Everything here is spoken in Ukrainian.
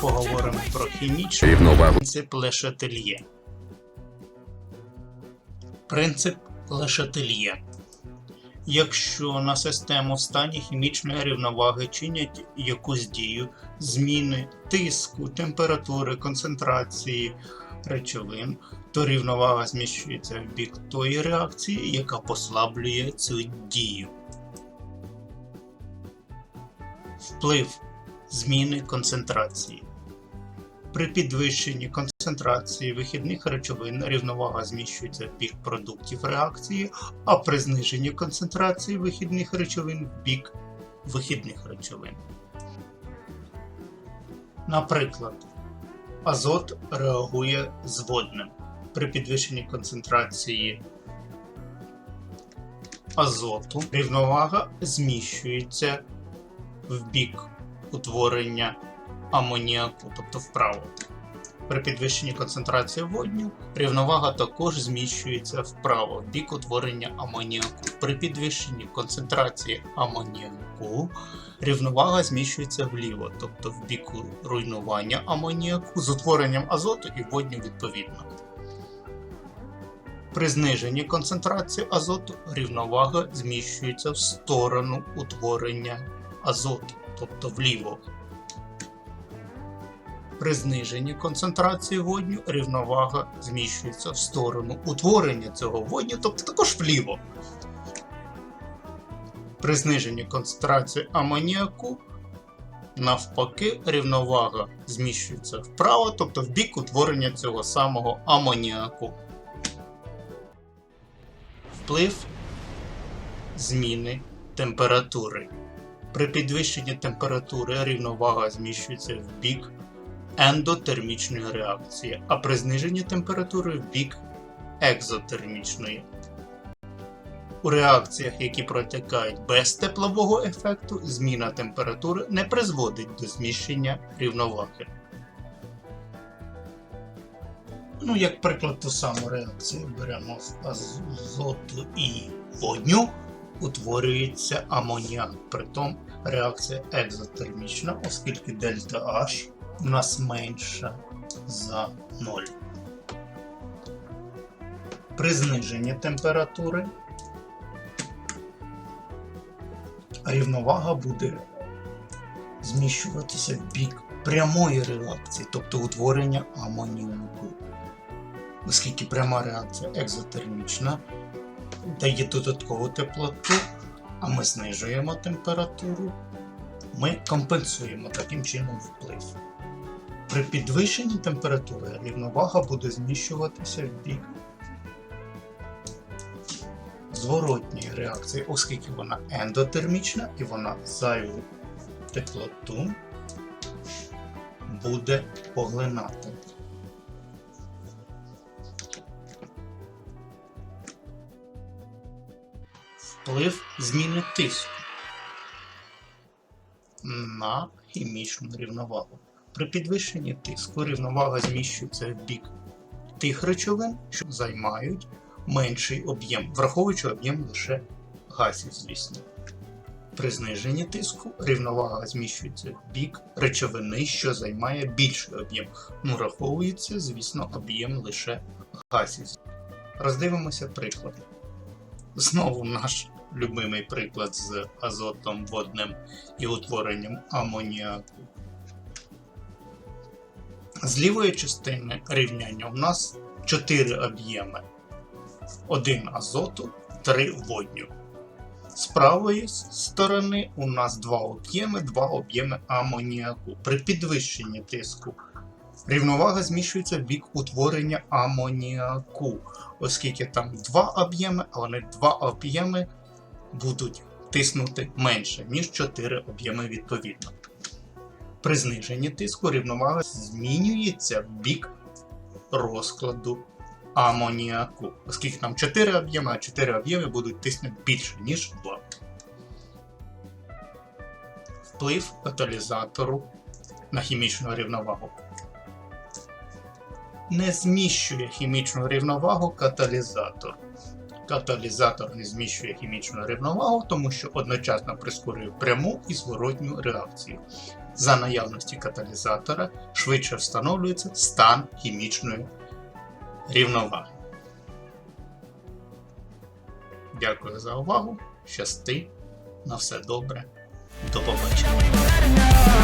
поговоримо про хімічний принцип Лешательє. Принцип Лешательє. Якщо на систему в стані хімічної рівноваги чинять якусь дію, зміни тиску, температури, концентрації речовин, то рівновага зміщується в бік тої реакції, яка послаблює цю дію. Вплив зміни концентрації. При підвищенні концентрації вихідних речовин рівновага зміщується в бік продуктів реакції, а при зниженні концентрації вихідних речовин в бік вихідних речовин. Наприклад, азот реагує з водним. При підвищенні концентрації азоту рівновага зміщується в бік утворення амоніаку, тобто вправо. При підвищенні концентрації водню рівновага також зміщується вправо в бік утворення амоніаку. При підвищенні концентрації амоніаку рівновага зміщується вліво, тобто в бік руйнування амоніаку з утворенням азоту і водню відповідно. При зниженні концентрації азоту рівновага зміщується в сторону утворення азоту, тобто вліво. При зниженні концентрації водню рівновага зміщується в сторону утворення цього водню, тобто також вліво. При зниженні концентрації амоніаку, навпаки, рівновага зміщується вправо, тобто в бік утворення цього самого амоніаку. Вплив зміни температури. При підвищенні температури рівновага зміщується в бік ендотермічної реакції, а при зниженні температури в бік екзотермічної. У реакціях, які протікають без теплового ефекту, зміна температури не призводить до зміщення рівноваги. Ну, як приклад, ту саму реакцію беремо з азоту і водню, утворюється амоніак. Притом реакція екзотермічна, оскільки дельта H у нас менша за 0. При зниженні температури рівновага буде зміщуватися в бік прямої реакції, тобто утворення амоніаку. Оскільки пряма реакція екзотермічна дає додаткову теплоту, а ми знижуємо температуру, ми компенсуємо таким чином вплив. При підвищенні температури рівновага буде зміщуватися в бік зворотньої реакції, оскільки вона ендотермічна і вона зайву теплоту буде поглинати. Вплив зміни тиску на хімічну рівновагу. При підвищенні тиску рівновага зміщується в бік тих речовин, що займають менший об'єм, враховуючи об'єм лише газів, звісно. При зниженні тиску рівновага зміщується в бік речовини, що займає більший об'єм. Ну, враховується, звісно, об'єм лише газів. Роздивимося приклад. Знову наш любимий приклад з азотом водним і утворенням амоніаку. З лівої частини рівняння у нас 4 об'єми. Один азоту, 3 водню. З правої сторони у нас 2 об'єми, 2 об'єми амоніаку. При підвищенні тиску рівновага зміщується в бік утворення амоніаку, оскільки там 2 об'єми, а вони 2 об'єми будуть тиснути менше, ніж 4 об'єми відповідно. При зниженні тиску рівновага змінюється в бік розкладу амоніаку, оскільки там 4 об'єми, а 4 об'єми будуть тиснути більше, ніж 2. Вплив каталізатору на хімічну рівновагу. Не зміщує хімічну рівновагу каталізатор. Каталізатор не зміщує хімічну рівновагу, тому що одночасно прискорює пряму і зворотню реакцію. За наявності каталізатора швидше встановлюється стан хімічної рівноваги. Дякую за увагу. Щасти. На все добре. До побачення.